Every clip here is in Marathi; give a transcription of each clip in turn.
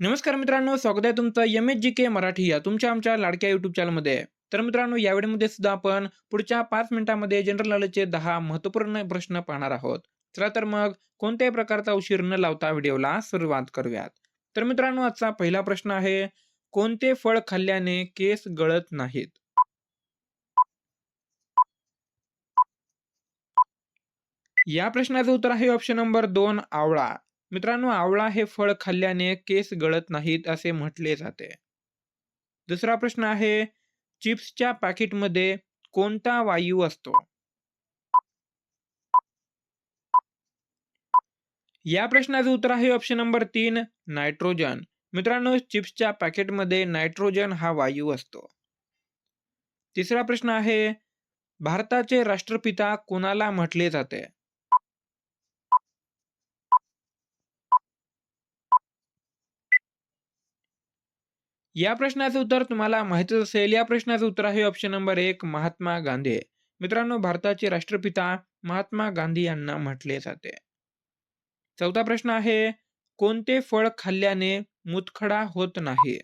नमस्कार मित्रांनो स्वागत आहे तुमचं M H G K Marathi या तुमच्या आमच्या लाडक्या युट्यूब चॅनलमध्ये तर मित्रांनो या व्हिडिओमध्ये सुद्धा आपण पुढच्या पाच मिनिटांमध्ये जनरल नॉलेजचे दहा महत्त्वपूर्ण प्रश्न पाहणार आहोत. चला तर मग कोणत्याही प्रकारचा उशीर न लावता व्हिडिओला सुरुवात करूयात. तर मित्रांनो आजचा पहिला प्रश्न आहे कोणते फळ खाल्ल्याने केस गळत नाहीत? या प्रश्नाचं उत्तर आहे ऑप्शन नंबर दोन आवळा. मित्रांनो आवळा हे फळ खाल्ल्याने केस गळत नाहीत असे म्हटले जाते. दुसरा प्रश्न आहे चिप्सच्या पॅकेटमध्ये कोणता वायू असतो? या प्रश्नाचं उत्तर आहे ऑप्शन नंबर तीन नायट्रोजन मित्रांनो चिप्सच्या पॅकेटमध्ये नायट्रोजन हा वायू असतो. तिसरा प्रश्न आहे भारताचे राष्ट्रपिता कोणाला म्हटले जाते? या प्रश्नाचं उत्तर तुम्हाला माहितीच असेल. या प्रश्नाचं उत्तर आहे ऑप्शन नंबर एक महात्मा गांधी. मित्रांनो भारताचे राष्ट्रपिता महात्मा गांधी यांना म्हटले जाते. चौथा प्रश्न आहे कोणते फळ खाल्ल्याने मुतखडा होत नाही?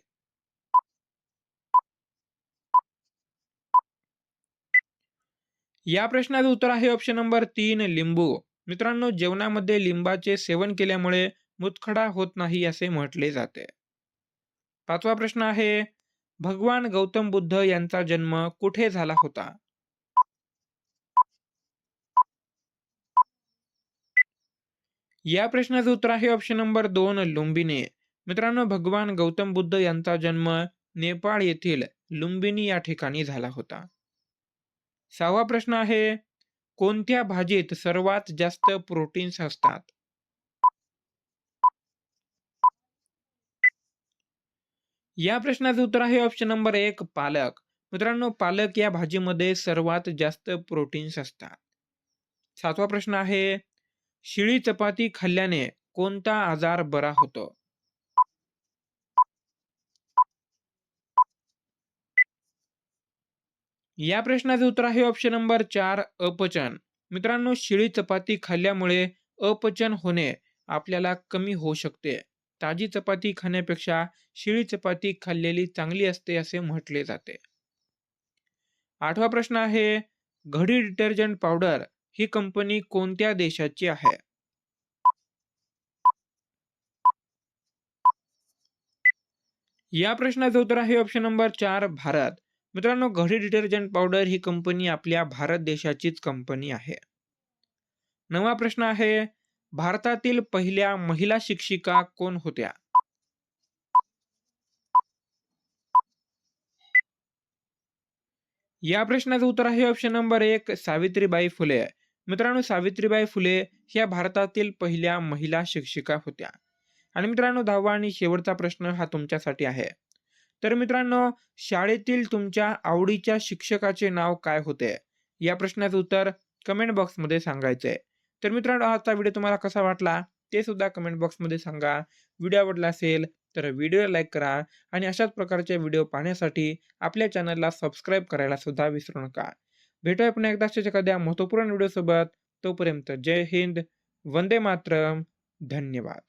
या प्रश्नाचं उत्तर आहे ऑप्शन नंबर तीन लिंबू. मित्रांनो जेवणामध्ये लिंबाचे सेवन केल्यामुळे मुतखडा होत नाही असे म्हटले जाते. पाचवा प्रश्न आहे भगवान गौतम बुद्ध यांचा जन्म कुठे झाला होता? या प्रश्नाचं उत्तर आहे ऑप्शन नंबर दोन लुंबिनी. मित्रांनो भगवान गौतम बुद्ध यांचा जन्म नेपाळ येथील लुंबिनी या ठिकाणी झाला होता. सहावा प्रश्न आहे कोणत्या भाजीत सर्वात जास्त प्रोटीन्स असतात? या प्रश्नाचं उत्तर आहे ऑप्शन नंबर एक पालक. मित्रांनो पालक या भाजीमध्ये सर्वात जास्त प्रोटीन्स असतात. सातवा प्रश्न आहे शिळी चपाती खाल्ल्याने कोणता आजार बरा होतो? या प्रश्नाचं उत्तर आहे ऑप्शन नंबर चार अपचन. मित्रांनो शिळी चपाती खाल्ल्यामुळे अपचन होणे आपल्याला कमी होऊ शकते. ताजी चपाती खाण्यापेक्षा शिळी चपाती खाल्लेली चांगली असते असे म्हटले जाते. आठवा प्रश्न आहे घडी डिटर्जंट पावडर ही कंपनी कोणत्या देशाची आहे? या प्रश्नाचं उत्तर आहे ऑप्शन नंबर चार भारत. मित्रांनो घडी डिटर्जंट पावडर ही कंपनी आपल्या भारत देशाचीच कंपनी आहे. नवा प्रश्न आहे भारतातील पहिल्या महिला शिक्षिका कोण होत्या? या प्रश्नाचं उत्तर आहे ऑप्शन नंबर एक सावित्रीबाई फुले. मित्रांनो सावित्रीबाई फुले ह्या भारतातील पहिल्या महिला शिक्षिका होत्या. आणि मित्रांनो दहावा आणि शेवटचा प्रश्न हा तुमच्यासाठी आहे. तर मित्रांनो शाळेतील तुमच्या आवडीच्या शिक्षकाचे नाव काय होते? या प्रश्नाचं उत्तर कमेंट बॉक्समध्ये सांगायचंय. तर मित्रांनो आजचा व्हिडिओ तुम्हाला कसा वाटला ते सुद्धा कमेंट बॉक्समध्ये सांगा. व्हिडिओ आवडला असेल तर व्हिडिओ लाईक करा आणि अशाच प्रकारचे व्हिडिओ पाहण्यासाठी आपल्या चॅनलला सबस्क्राईब करायला सुद्धा विसरू नका. भेटूया पुन्हा एकदा एखाद्या महत्त्वपूर्ण व्हिडिओसोबत. तोपर्यंत जय हिंद वंदे मातरम. धन्यवाद.